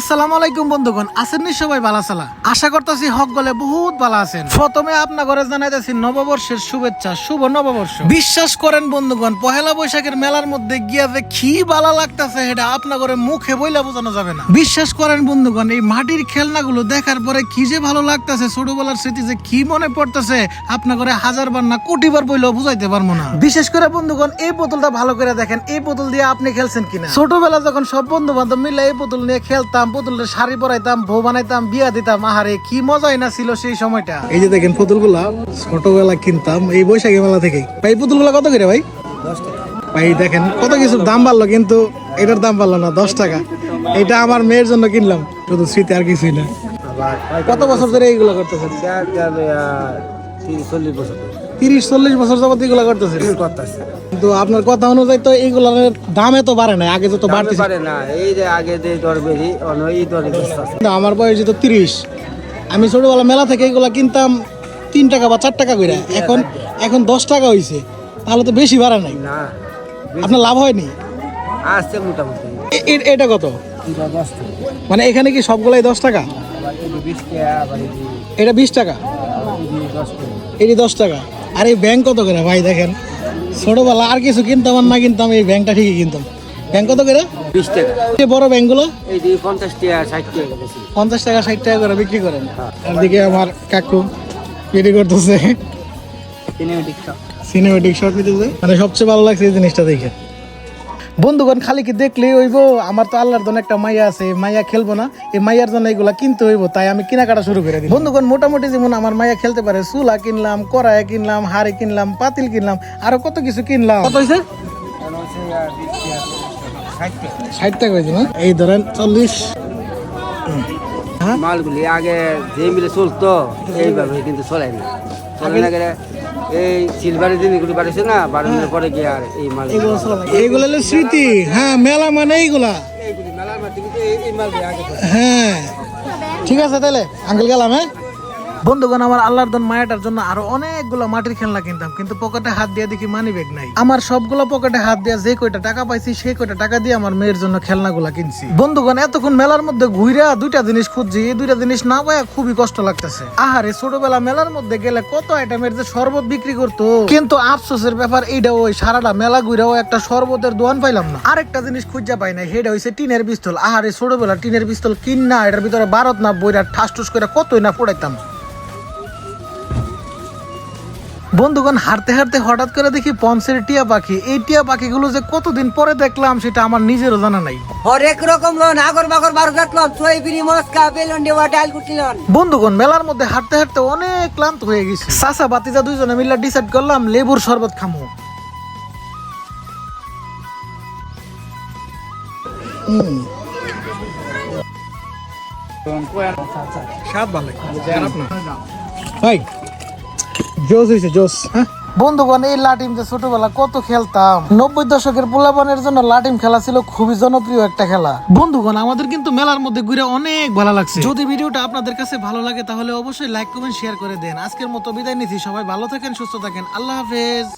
আসসালামু আলাইকুম বন্ধুগণ, আছেন নি সবাই ভালো সালা আশা করতেছি হক গলে বহুত ভালো আছেন। প্রথমে আপনার ঘরে জানাইতেছি নববর্ষের শুভেচ্ছা, শুভ নববর্ষ। বিশ্বাস করেন বন্ধুগণ, পহেলা বৈশাখের মেলার মধ্যে গিয়া যে কি ভালো লাগতেছে এটা আপনার ঘরে মুখে বইলা বোঝানো যাবে না। বিশ্বাস করেন বন্ধুগণ, এই মাটির খেলনাগুলো দেখার পরে কি যে ভালো লাগতেছে, ছোটবেলার স্মৃতি যে কি মনে পড়তেছে, আপনার ঘরে হাজার বার না কোটি বার বইলেও বুঝাইতে পারব না। বিশেষ করে বন্ধুগণ, এই বোতলটা ভালো করে দেখেন, এই বোতল দিয়ে আপনি খেলছেন কিনা? ছোটবেলা যখন সব বন্ধু বান্ধব মিলে এই বোতল নিয়ে খেলতাম বোতলের শাড়ি পরাইতাম বউ বানাইতাম বিয়া দিতাম। আহারে কি মজাই না ছিল সেই সময়টা। এই যে দেখেন পুতুলগুলা ছোটবেলা কিনতাম এই বৈশাখী মেলা থেকে ভাই পুতুলগুলা কত করে ভাই? ভাই দেখেন কত কিছু দাম বাড়লো কিন্তু এটার দাম বাড়লো না দশ টাকা। এটা আমার মেয়ের জন্য কিনলাম শুধু স্মৃতি আর কিছুই না। কত বছর ধরে এইগুলো করতেছেন? চল্লিশ বছর তিরিশ চল্লিশ বছর যাবত এগুলো করতেছেন করতেছে। কিন্তু আপনার কথা অনুযায়ী তো এইগুলোর দাম এত বাড়ে না আগে যত বাড়তেছে। পারে না এই যে আগে যে দর বেরি এই দরে কিন্তু আমার বয়স তো তিরিশ আমি ছোটবেলা মেলা থেকে এগুলো কিনতাম তিন টাকা বা চার টাকা করে এখন এখন দশ টাকা হয়েছে তাহলে তো বেশি বাড়া নাই। না আপনার লাভ হয়নি? আসছে মোটামুটি। এটা কত? মানে এখানে কি সবগুলাই দশ টাকা? এটা বিশ টাকা। এটি দশ টাকা। আর এই ব্যাংক কত করে? ভাই দেখেন ছোটবেলা আর কিছু কিনতাম আর না কিনতাম এই ব্যাংকটা ঠিকই কিনতাম। ব্যাংক কত করে? বিশ টাকা। বড় ব্যাংকগুলো পঞ্চাশ টাকা ষাট টাকা পঞ্চাশ টাকা ষাট টাকা করে বিক্রি করেন। আর দিকে আমার কাকু বিক্রি করতেছে। সিনেমেটিক সিনেমেটিক শট নিতেছে মানে সবচেয়ে ভালো লাগছে এই জিনিসটা দেখে। বন্ধুগণ খালি কি দেখলে হইব? আমার তো আল্লাহর জন্য একটা মাইয়া আছে মাইয়া খেলব না। এই মাইয়ার জন্য এগুলা কিনতে হইব তাই আমি কেনাকাটা শুরু করে দিই বন্ধুগণ মোটামুটি যেমন আমার মাইয়া খেলতে পারে চুলা কিনলাম কড়াই কিনলাম হাড়ি কিনলাম পাতিল কিনলাম আরও কত কিছু কিনলাম। কত হয়েছে ষাট টাকা হয়েছে না? এই ধরেন চল্লিশ। মালগুলি আগে যে মিলে চলতো এইভাবে কিন্তু চলে না। চলে না এই সিলভারের জিনিসগুলি বাড়িছে না বাড়ানোর পরে গিয়ে আর এই মাল এগুলো এইগুলো হলো স্মৃতি। হ্যাঁ মেলা মানে এইগুলা। হ্যাঁ। ঠিক আছে তাহলে আঙ্কেল গেলাম হ্যাঁ? বন্ধুগণ, আমার আল্লাহর দন মায়াটার জন্য আরও অনেকগুলো মাটির খেলনা কিনতাম, কিন্তু পকেটে হাত দিয়ে দেখি মানি ব্যাগ নাই। আমার সবগুলো পকেটে হাত দিয়ে যে কয়টা টাকা পাইছি, সেই কয়টা টাকা দিয়ে আমার মেয়ের জন্য খেলনাগুলা কিনছি। বন্ধুগণ, এতক্ষণ মেলার মধ্যে ঘুরে দুইটা জিনিস খুঁজছি, এই দুইটা জিনিস না পায়া খুবই কষ্ট লাগতেছে। আহারে, ছোটবেলা মেলার মধ্যে গেলে কত আইটেমের যে শরবত বিক্রি করতো। কিন্তু আফসোসের ব্যাপার এইটা ওই সারাটা মেলা ঘুরেও একটা শরবতের দোয়ান পাইলাম না। আরেকটা জিনিস খুঁজা পাই না সেটা হইছে টিনের পিস্তল। আহারে, ছোটবেলা টিনের পিস্তল কিন না, এটার ভিতরে ভারত না বইরা ঠাস টুস করে কতই না পড়াইতাম বন্ধুগণ হাঁটতে হাঁটতে হঠাৎ করে দেখি পঞ্চের টিয়া পাখি। এই টিয়া পাখিগুলো যে কতদিন পরে দেখলাম সেটা আমার নিজেরও জানা নাই। হরেক রকম লন আগর বাগর বার গাতলন সোয়াবিনি মস্কা বেলন দেওয়া ডাল কুটিলন বন্ধুগণ মেলার মধ্যে হাঁটতে হাঁটতে অনেক ক্লান্ত হয়ে গেছি। সাসা বাতিজা দুইজনে মিলে ডিসাইড করলাম লেবুর শরবত খামো। স্বাদ ভালো। ভাই জোস হয়েছে জোস হ্যাঁ? বন্ধুগণ এই লাটিম যে ছোটবেলা কত খেলতাম। নব্বই দশকের পোলাপানের জন্য লাটিম খেলা ছিল খুবই জনপ্রিয় একটা খেলা। বন্ধুগণ আমাদের কিন্তু মেলার মধ্যে ঘুরে অনেক ভালো লাগছে। যদি ভিডিওটা আপনাদের কাছে ভালো লাগে তাহলে অবশ্যই লাইক কমেন্ট শেয়ার করে দেন। আজকের মতো বিদায় নিচ্ছি। সবাই ভালো থাকেন সুস্থ থাকেন। আল্লাহ হাফেজ।